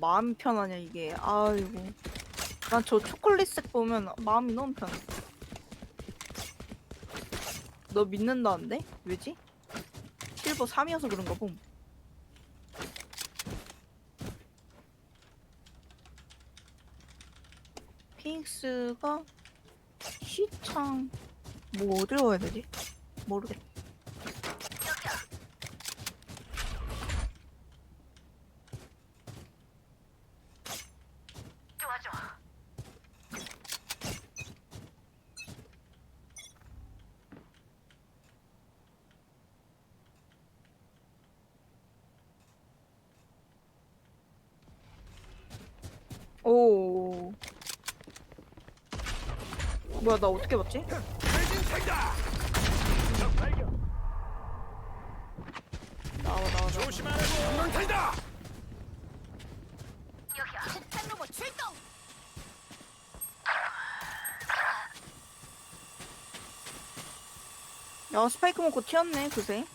마음 편하냐 이게 아이고 난 저 초콜릿색 보면 마음이 너무 편해 너 믿는다는데? 왜지? 실버 3이어서 그런가 봄 피닉스가 시창 뭐 어디로 가야 되지? 모르겠다 오. 뭐야 나 어떻게 봤지? 나와 나와 나와. 폭탄 로봇 출동! 야 스파이크 먹고 튀었네 그새.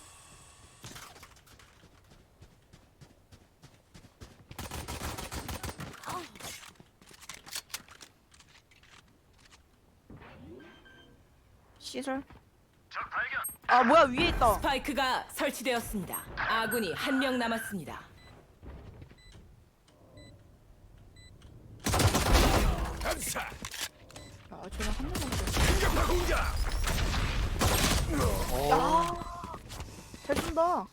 시설. 아 뭐야 위에 있다. 스파이크가 설치되었습니다. 아군이 한 명 남았습니다. 야 쟤는 한 명밖에. 야. 잘 쏜다.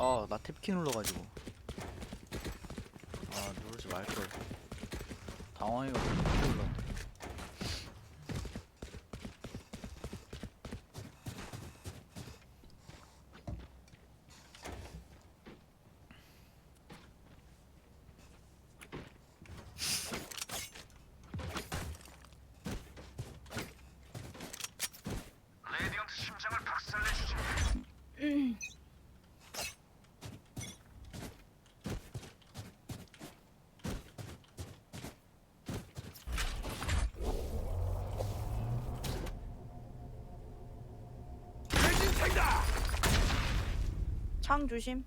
아, 나 탭키 눌러가지고. 아, 누르지 말걸. 당황해가지고 탭키 눌렀 창 조심.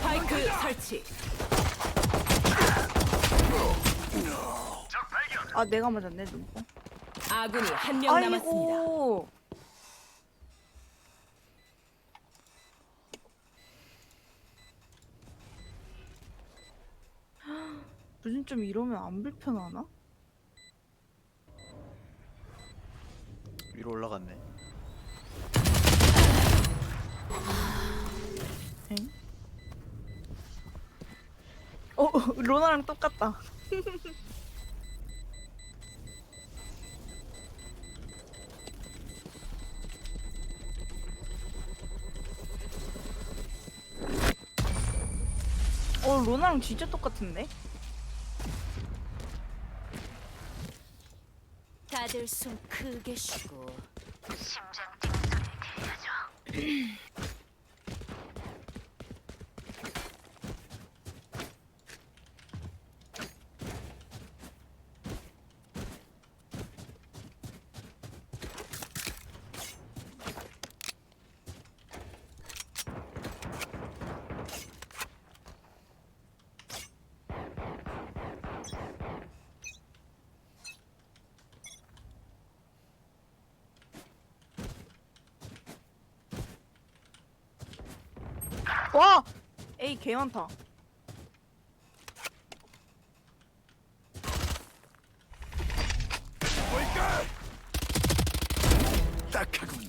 스파이크 설치. 아 내가 맞았네 눈뽕. 아군이 한 명 남았습니다. 아이고. 좀 이러면 안 불편하나? 위로 올라갔네. 엥? 어 로나랑 똑같다. 어 로나랑 진짜 똑같은데? 다들 숨 크게 쉬고 와! 에이 개 많다. 딱하군.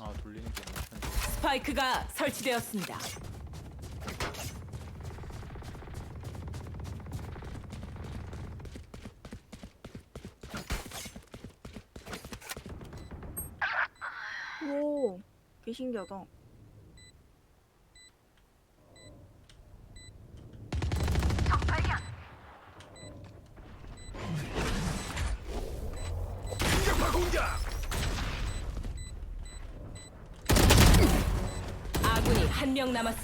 아, 돌리는 게. 스파이크가 설치되었습니다. 신겨서 한명 남았어.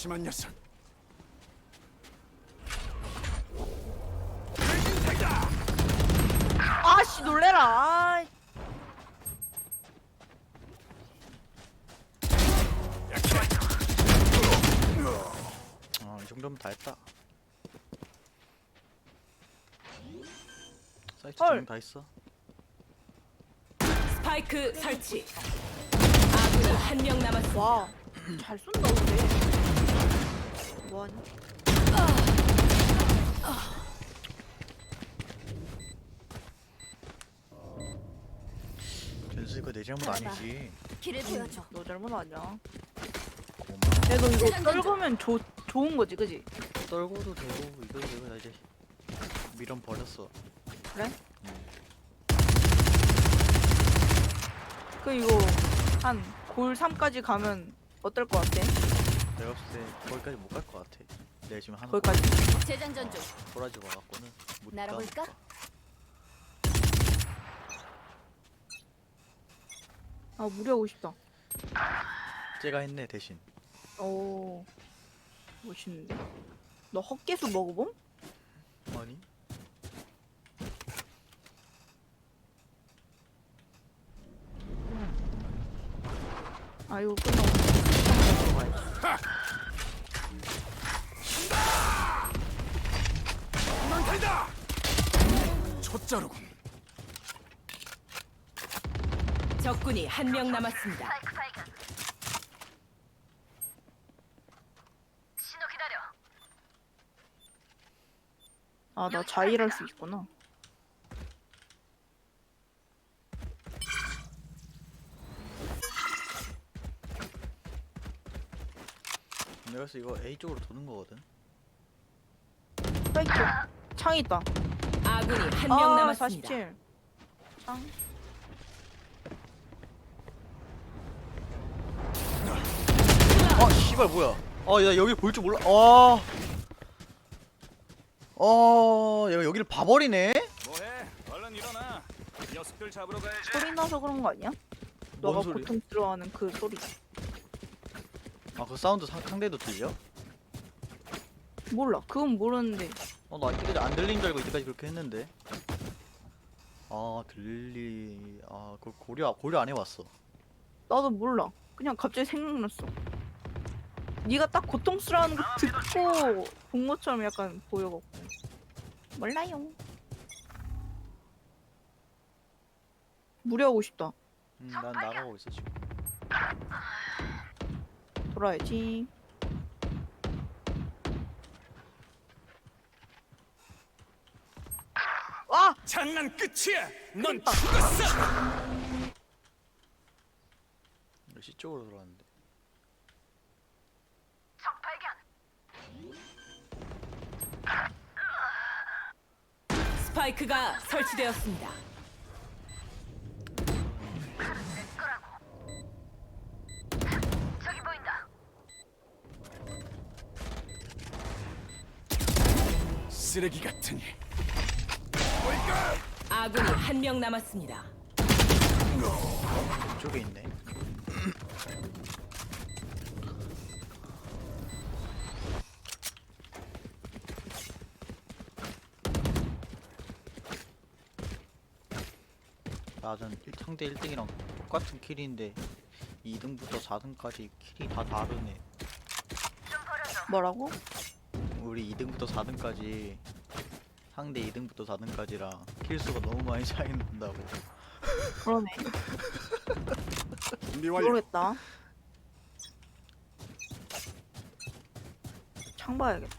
한심한 녀석. 아씨 놀래라. 아, 아, 이 정도면 다 했다. 사이트 헐. 정리 다 했어. 스파이크 설치. 아군이 한 명 남았습니다. 와, 잘 쏜다 근데. 뭐하냐? 전수 이거 내 잘못. 아니지. 길을 보여줘. 너 잘못 아니야. 고마워. 이거 떨구면 조, 좋은 거지, 그지? 떨고도 되고 이거 되고 나 이제 미련 버렸어. 그래? 그 이거 한 골 3까지 가면 어떨 것 같아? 내가 봤을 때 거기까지 못 갈 것 같아. 내가 지금 하나 거기까지? 재장전 중. 도라지 와갖고는 못 날아볼까? 가. 아 무리하고 싶다. 쟤가 했네 대신. 오 멋있는데. 너 헛개수 먹어봄? 아니? 아 이거 끝나고 먹어야지. 도망간다. 초짜로군. 적군이 한 명 남았습니다. 아나 자일할 수 있구나. 내가 때 이거 A 쪽으로 도는 거거든. 스파이크 창 있다. 아군이 한 명 아 남았습니다. 47. 창. 아 씨발 뭐야? 아야 여기 볼 줄 몰라. 아. 어, 얘가 여기를 봐버리네. 뭐해? 얼른 일어나. 녀석들 잡으러 가야지. 소리 나서 그런 거 아니야? 뭔 너가 소리? 보통 들어하는 그 소리. 아 그 사운드 상, 상대도 들려? 몰라. 그건 모르는데. 어나 이때까지 안 들린 줄 알고 이때까지 그렇게 했는데. 아 들리. 아 그걸 고려 고려 안 해왔어. 나도 몰라. 그냥 갑자기 생각났어. 네가 딱 고통스러워하는 거 듣고 본 것처럼 약간 보여갖고. 몰라요. 무리하고 싶다. 음, 난 나가고 있어 지금. 돌아야지. 장난 끝이야. 넌. 죽었어. C 쪽으로 들어왔는데. 스파이크가 설치되었습니다. 쓰레기 같으니. 아군이 한 명 남았습니다. 이쪽에 있네. 나전 상대 1등이랑 똑같은 킬인데 2등부터 4등까지 킬이 다 다르네. 뭐라고? 우리 2등부터 4등까지 상대 2등부터 4등까지랑 킬수가 너무 많이 차이 난다고. 그러네. 준비 완료. 모르겠다. 창 봐야겠다.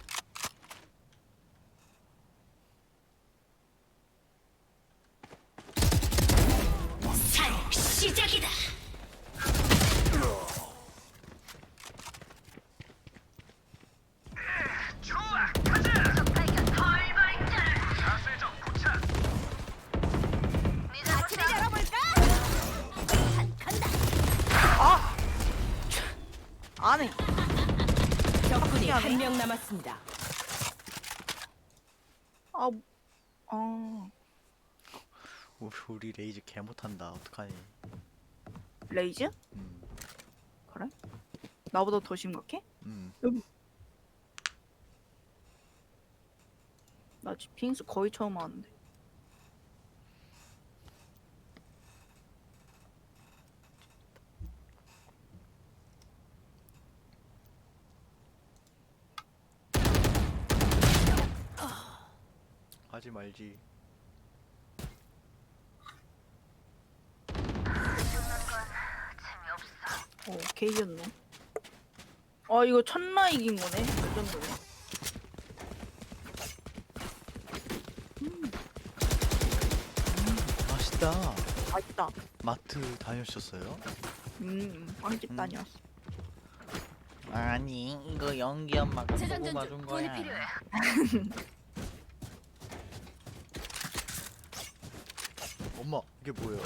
안 해. 적군이 미안해. 한명 남았습니다. 아, 아, 우리, 우리 레이즈 개 못한다. 어떡하니? 레이즈? 음, 그래? 나보다 더 심각해? 음. 나 지금 빙수 거의 처음 하는데. 하지 말지. 어, 개 이겼네. 아, 이거 첫나 이긴 거네. 그 정도네. 맛있다. 맛있다. 마트 다녀오셨어요? 음, 빵집 음. 다녀왔어. 아니 이거 연기 엄마가 보고 중. 맞은 돈이 거야. 필요해. 엄마 이게 뭐예요?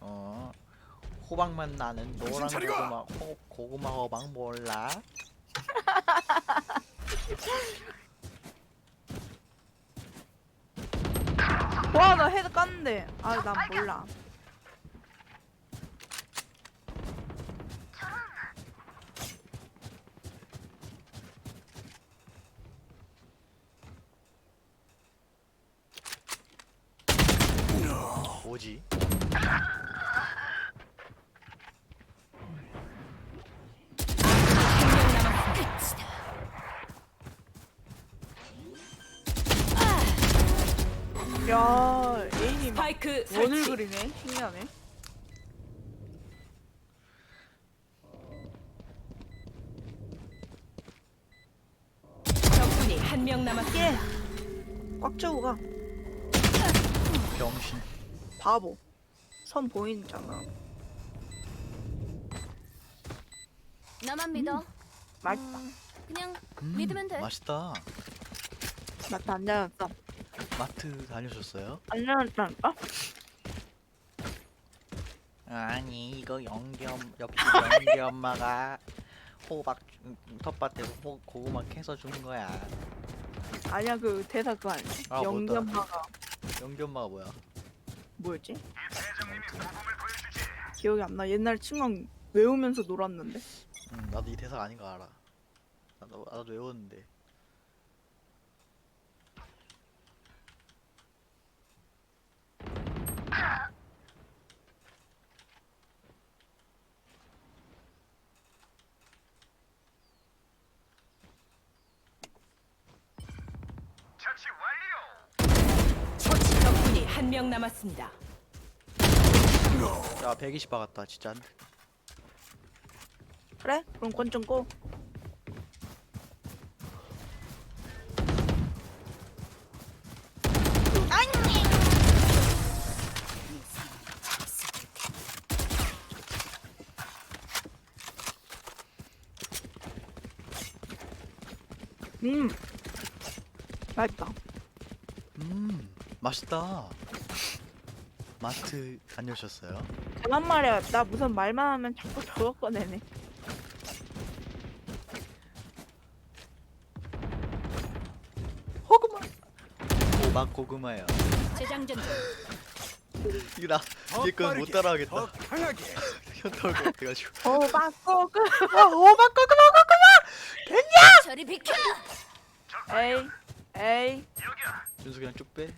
어 호박맛 나는 노란 차리고! 고구마 호, 고구마 호박 몰라? 와, 나 헤드 깠는데. 아, 난 몰라. 뭐지? 야, 에임이 막 스파이크 원을 설치. 그리네. 신기하네. 적군이 한 명 남았습니다. 꽉 채우고 가. 병신. 바보. 선 보이잖아. 나만 믿어. 맛있다. 음, 그냥 음, 믿으면 돼. 맛있다. 맛도 안 다녔어. 마트 다녀오셨어요? 안 다녔다니까? 아니 이거 연기 엄 옆집 연기 엄마가 호박 음, 텃밭에서 호, 고구마 캐서 준 거야. 아니야, 그 대사 그거 아니야? 아, 영기 뭐다. 엄마가 연기 엄마가 뭐야? 뭐였지? 기억이 안 나. 옛날 친구랑 외우면서 놀았는데. 음, 나도 이 대사 아닌 거 알아. 나도 나도 외웠는데. 적군이 한 명 남았습니다. 야 120 박았다 진짜. 안 돼. 그래? 그럼 권총 꼬. 음, 맛있다. 음 맛있다. 마트 다녀오셨어요? 그만 말이야. 나 무슨 말만 하면 자꾸 저거 꺼내네. 호구마. 호박 고구마야. 재장전 중. 이거 나 이제 그건 못 따라하겠다. 더 강하게. 현타올 것 같아가지고. 호박 고구마. 호박 고구마 저리 비켜. 에이, 에이. 준수 그냥 쭉 빼.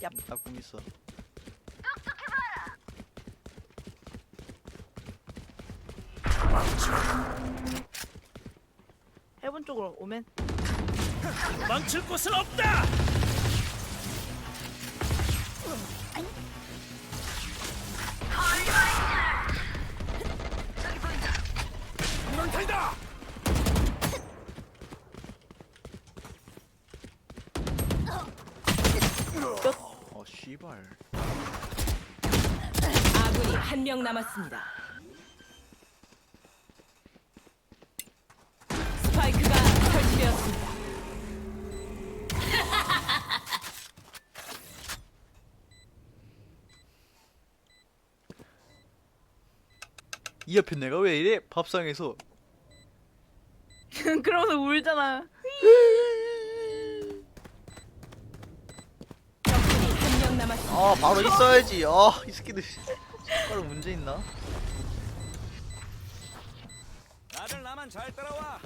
얍. 나궁 있어. 해본 쪽으로 오면 망칠 곳은 없다. 망탈다. 씨발. 아군이 한 명 남았습니다. 스파이크가 설치되었습니다. 이 옆에 내가 왜 이래? 밥상에서 그러면서 울잖아. 적군이 한 명 남았습니다. 아 바로 있어야지. 아이 새끼들. 바로 문제 있나? 다들 나만 잘 따라와.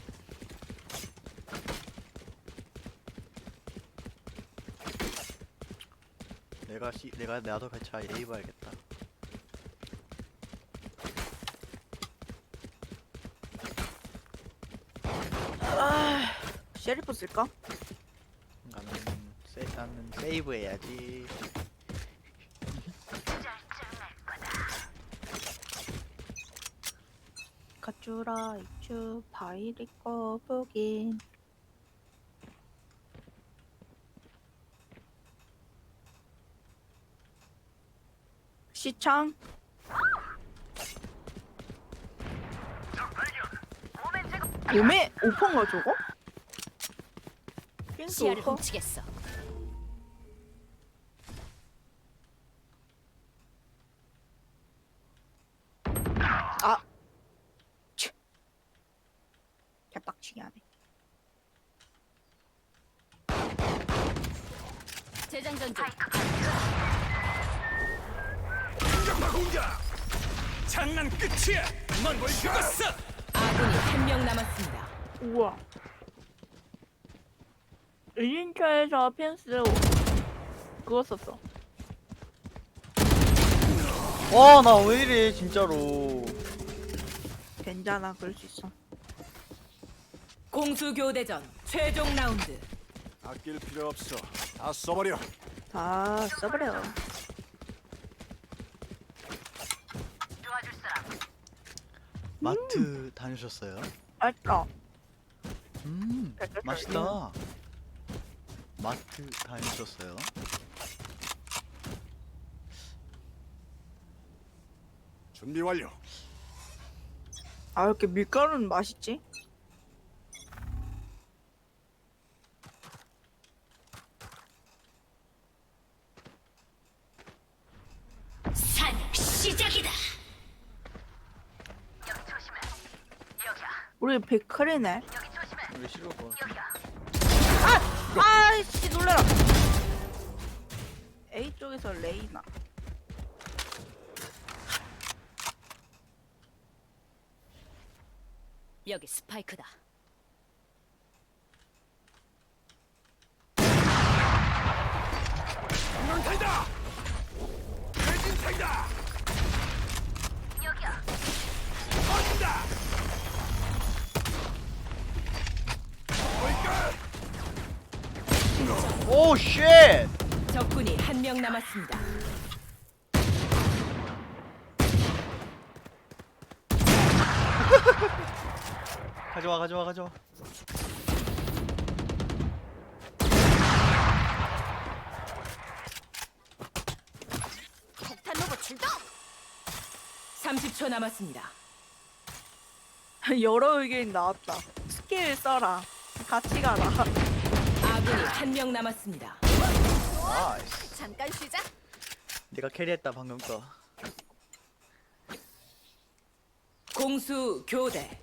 내가 씨 내가 나도 같이 A 봐야겠다. 아, 셰리프 쓸까? 나는 세 나는 세이브 해야지. 가쭈라 이쭈 바이리 꺼보긴 시창 오메 오퍼인가 저거? 핀스 시야를 오퍼? 훔치겠어. 아 치. 개빡치게 하네 재장전 중. 공격파 공격. 장난 끝이야. 넌 죽었어. 아군이 한 명 남았습니다. 우와 1인차에서 펜스 그거 썼어 와 나 왜 이래 진짜로. 괜찮아 그럴 수 있어 공수 교대전 최종 라운드. 아낄 필요 없어. 다 써버려. 다 써버려 마트 다니셨어요? 알까 음 맛있다. 마트 다니셨어요? 준비 완료. 아 이렇게 밀가루는 맛있지? 산 시작이다. 우리 베이커리네 왜 싫어 뭐. 아이씨 놀래라 A 쪽에서 레이나 여기 스파이크다. 대진탄이다. 여기야. 터진다. 보이까? 오 쉣! 적군이 한 명 남았습니다. 가져와 가져와 가져와. 폭탄 로봇 출동. 30초 남았습니다. 여러 의견이 나왔다 스킬 써라 같이 가라 아군이 한 명 남았습니다. 나이스. 잠깐 쉬자. 내가 캐리했다 방금 거. 공수 교대.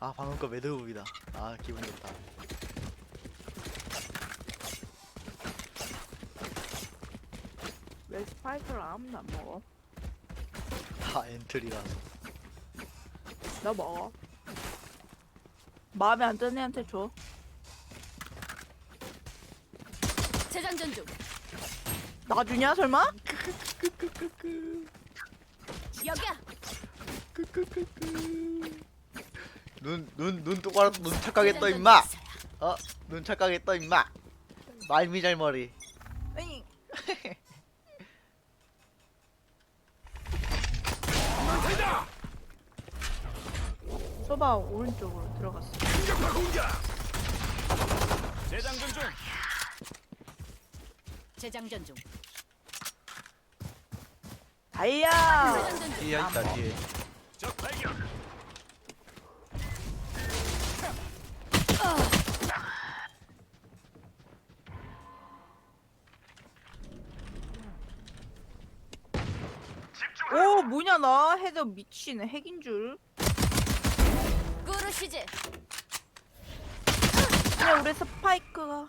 아 방금 거 매드무비다. 아 기분 좋다. 왜 스파이크를 아무도 안 먹어? 다 엔트리라서. 나 먹어 마음에 안 드는 애한테 줘 재장전 중. 놔주냐 설마? 여기야. 눈 눈 눈 똑바로 눈떠 임마 어눈 떠 임마 말미잘 머리 소바 오른쪽으로 들어갔어. 공격과 공격. 재장전 중. 재장전 중. 다이아. 재장전 중. 뒤에 있다 뒤에 적 발견. 오 뭐냐 나 헤드 미치네 핵인 줄. 꾸르시지. 그냥 우리 스파이크가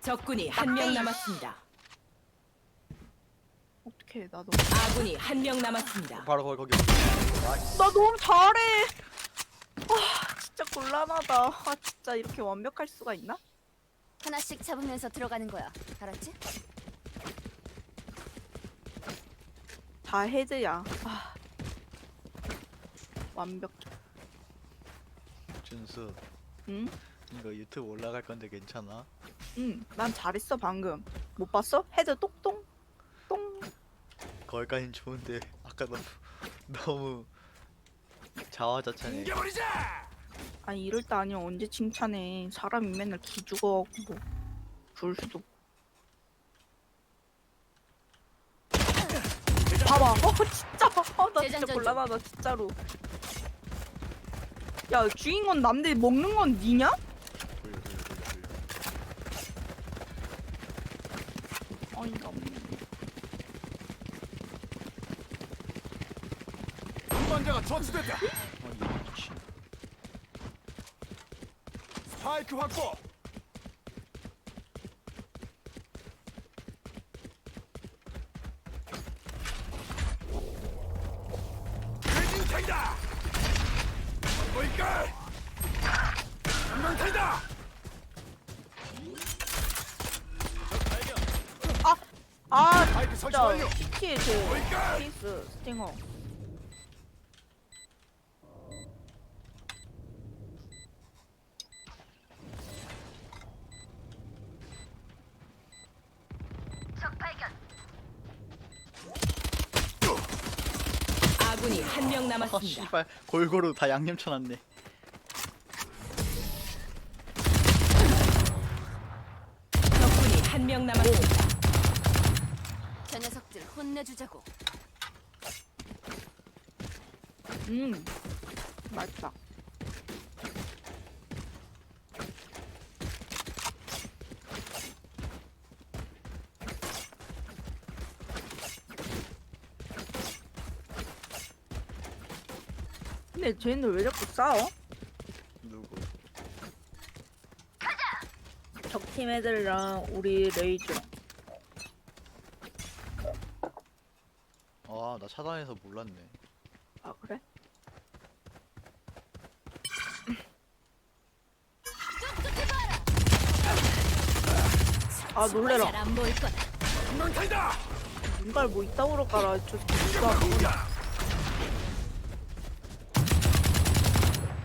적군이 한 명 남았습니다. 어떻게 나도. 아군이 한 명 남았습니다. 바로 거기 거기 나 너무 잘해. 아 진짜 곤란하다. 아 진짜 이렇게 완벽할 수가 있나? 하나씩 잡으면서 들어가는 거야. 알았지? 다 헤드야. 아 완벽해. 준수 응? 이거 유튜브 올라갈 건데 괜찮아? 응. 난 잘했어 방금. 못 봤어? 헤드 똑똥 똥. 거기까진 좋은데 아까 너무 너무 자화자찬해. 아니 이럴 때 아니야 언제 칭찬해. 사람이 맨날 기죽어하고 뭐. 그럴 수도. 봐봐. 어 진짜. 어, 나 진짜 재장전. 곤란하다 진짜로. 야 주인공 남들 먹는 건 니냐? 어이가. 운반자가 처치됐다. 스파이크 확보. 대진탱이다. 보일까? 한명탱이다. 적 발견. 아 진짜 완료. PT의 그? 피스 스팅어. 아군이 한 명 아 남았습니다. 씨발 골고루 다 양념 쳐놨네 적군이 한 명 남았습니다. 혼내주자고. 음 맛있다. 근데 쟤네들 왜 자꾸 싸워? 누구 적팀 애들이랑 우리 레이저. 아 나 차단해서 몰랐네 아 그래? 아 놀래라. 잘안 보일 거다. 눈깔 뭐 이따구로 깔아. 저 진짜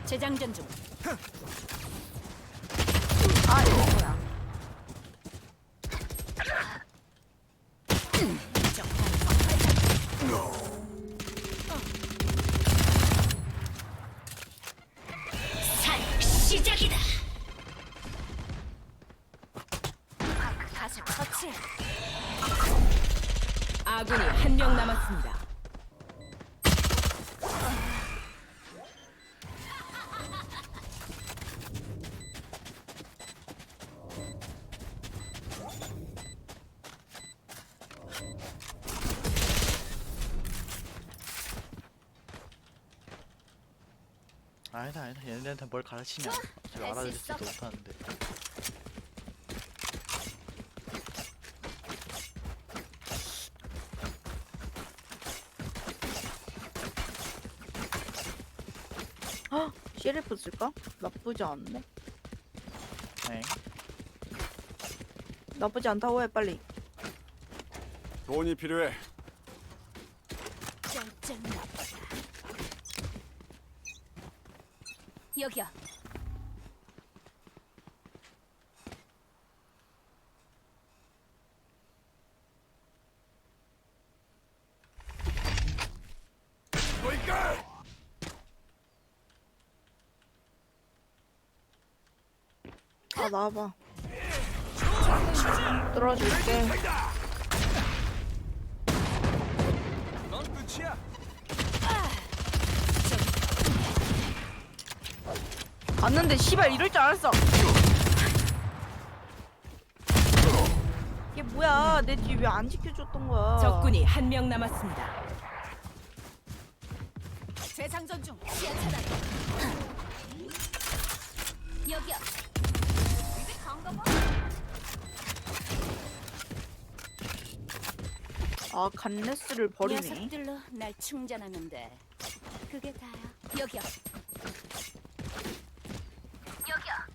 재장전 중. 아니다 아니다 얘네한테 뭘 가르치냐 제가 할수 알아듣지도. 못하는데 시리프 쓸까? 나쁘지 않네. 엥 나쁘지 않다고 해 빨리. 돈이 필요해. 짱짱 나쁘다. 여기야. 아 나와봐. 뚫어줄게. 넌 끝이야. 봤는데 씨발 이럴 줄 알았어. 이게 뭐야? 내 뒤 왜 안 지켜줬던 거야? 적군이 한 명 남았습니다. 재상전 중. 시야 차단. 여기야. 이게 강가 봐. 아 간레스를 버리네. 녀석들로 날 충전하면 돼. 그게 다야. 여기야. 여기야.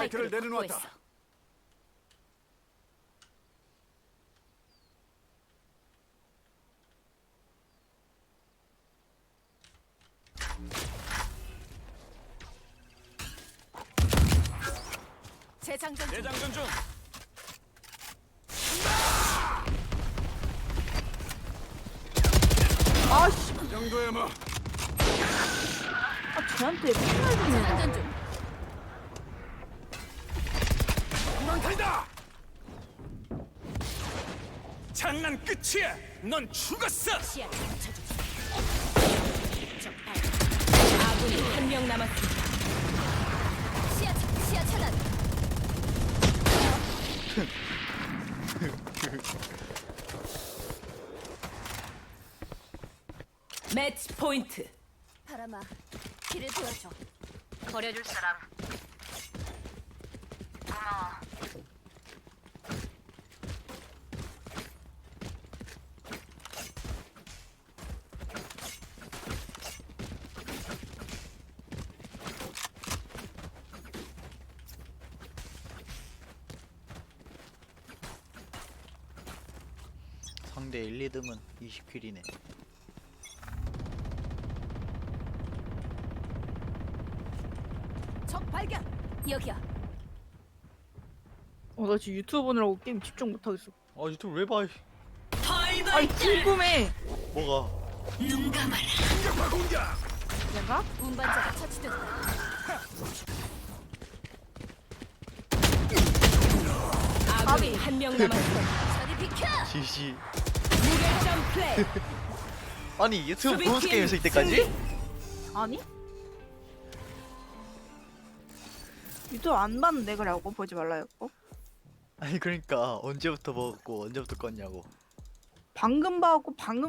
스파이크를 내려놓았다. 확보했어. 재장전 중. 대장전 중. 아씨, 그 정도야 뭐. 아 쟤한테 맨날 듣네. 재장전 중. 도망간다. 장난 끝이야. 넌 죽었어. 시야 멈춰주지. 적 알. 아군이 한 명 남았습니다. 시야 차- 시야 차단. 매치 포인트. 바람아, 길을 보여줘. 버려줄 사람. 상대 1, 2등은 20킬이네. 적 발견. 여기야. 어, 나 지금 유튜브 보느라고 게임 집중 못 하겠어. 아 유튜브 왜 봐? 아니 궁금해. 뭐가? 공격과 공격. 내가? 운반자가 처치됐다. 아군이 한명 남았습니다. 저리 비켜. 지시. 플레이. 아니 유튜브 보너스 게임에서 이때까지? 아니? 유튜브 안 봤는데 그래갖고 보지 말라 했고. 아니 그러니까 언제부터 먹었고 언제부터 껐냐고. 방금 봐갖고 방금